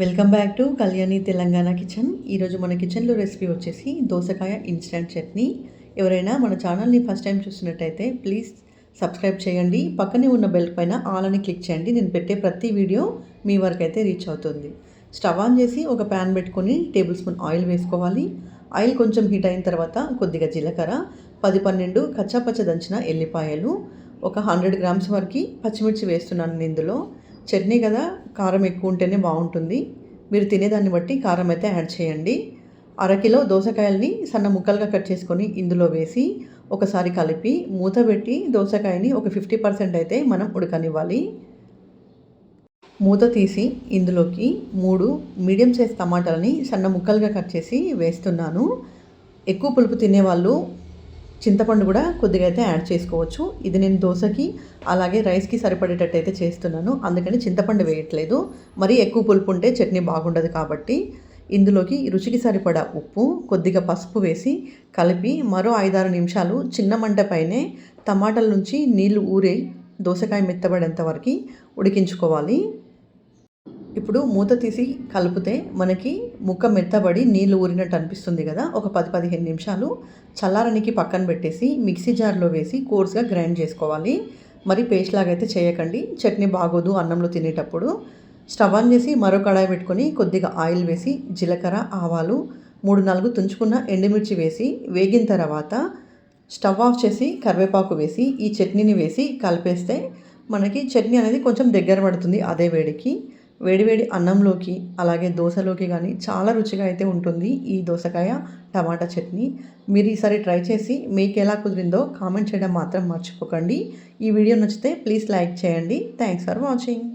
Welcome back to Kalyani Telangana kitchen. ఈరోజు మన కిచెన్లో రెసిపీ వచ్చేసి దోసకాయ ఇన్స్టెంట్ చట్నీ. ఎవరైనా మన ఛానల్ని ఫస్ట్ టైం చూస్తున్నట్టయితే ప్లీజ్ సబ్స్క్రైబ్ చేయండి. పక్కనే ఉన్న బెల్ పైన ఆల్ అని క్లిక్ చేయండి. నేను పెట్టే ప్రతి వీడియో మీ వరకు అయితే రీచ్ అవుతుంది. స్టవ్ ఆన్ చేసి ఒక ప్యాన్ పెట్టుకొని టేబుల్ స్పూన్ ఆయిల్ వేసుకోవాలి. ఆయిల్ కొంచెం హీట్ అయిన తర్వాత కొద్దిగా జీలకర్ర పది పన్నెండు కచ్చాపచ్చ దంచిన ఎల్లిపాయలు ఒక హండ్రెడ్ గ్రామ్స్ వరకు పచ్చిమిర్చి వేస్తున్నాను ఇందులో. చట్నీ కదా కారం ఎక్కువ ఉంటేనే బాగుంటుంది. మీరు తినేదాన్ని బట్టి కారం అయితే యాడ్ చేయండి. అరకిలో దోసకాయల్ని సన్న ముక్కలుగా కట్ చేసుకొని ఇందులో వేసి ఒకసారి కలిపి మూత పెట్టి దోసకాయని ఒక ఫిఫ్టీ పర్సెంట్ అయితే మనం ఉడకనివ్వాలి. మూత తీసి ఇందులోకి మూడు మీడియం సైజ్ టమాటాలని సన్న ముక్కలుగా కట్ చేసి వేస్తున్నాను. ఎక్కువ పులుపు తినేవాళ్ళు చింతపండు కూడా కొద్దిగా అయితే యాడ్ చేసుకోవచ్చు. ఇది నేను దోశకి అలాగే రైస్కి సరిపడేటట్టు అయితే చేస్తున్నాను. అందుకని చింతపండు వేయట్లేదు. మరీ ఎక్కువ పులుపు ఉంటే చట్నీ బాగుండదు కాబట్టి ఇందులోకి రుచికి సరిపడా ఉప్పు కొద్దిగా పసుపు వేసి కలిపి మరో ఐదారు నిమిషాలు చిన్న మంట పైనే టమాటాల నుంచి నీళ్ళు ఊరే దోసకాయ మెత్తబడేంత వరకు ఉడికించుకోవాలి. ఇప్పుడు మూత తీసి కలిపితే మనకి ముక్క మెత్తబడి నీళ్ళు ఊరినట్టు అనిపిస్తుంది కదా. ఒక పది పదిహేను నిమిషాలు చల్లారనికి పక్కన పెట్టేసి మిక్సీ జార్లో వేసి కోర్స్గా గ్రైండ్ చేసుకోవాలి. మరి పేస్ట్ లాగైతే చేయకండి. చట్నీ బాగోదు అన్నంలో తినేటప్పుడు. స్టవ్ ఆన్ చేసి మరో కడాయి పెట్టుకొని కొద్దిగా ఆయిల్ వేసి జీలకర్ర ఆవాలు మూడు నాలుగు తుంచుకున్న ఎండుమిర్చి వేసి వేగిన తర్వాత స్టవ్ ఆఫ్ చేసి కరివేపాకు వేసి ఈ చట్నీని వేసి కలిపేస్తే మనకి చట్నీ అనేది కొంచెం దగ్గర పడుతుంది అదే వేడికి. వేడివేడి అన్నంలోకి అలాగే దోశలోకి కానీ చాలా రుచిగా అయితే ఉంటుంది ఈ దోసకాయ టమాటా చట్నీ. మీరు ఈసారి ట్రై చేసి మీకు ఎలా కుదిరిందో కామెంట్ చేయడం మాత్రం మర్చిపోకండి. ఈ వీడియో నచ్చితే ప్లీజ్ లైక్ చేయండి. Thanks for watching.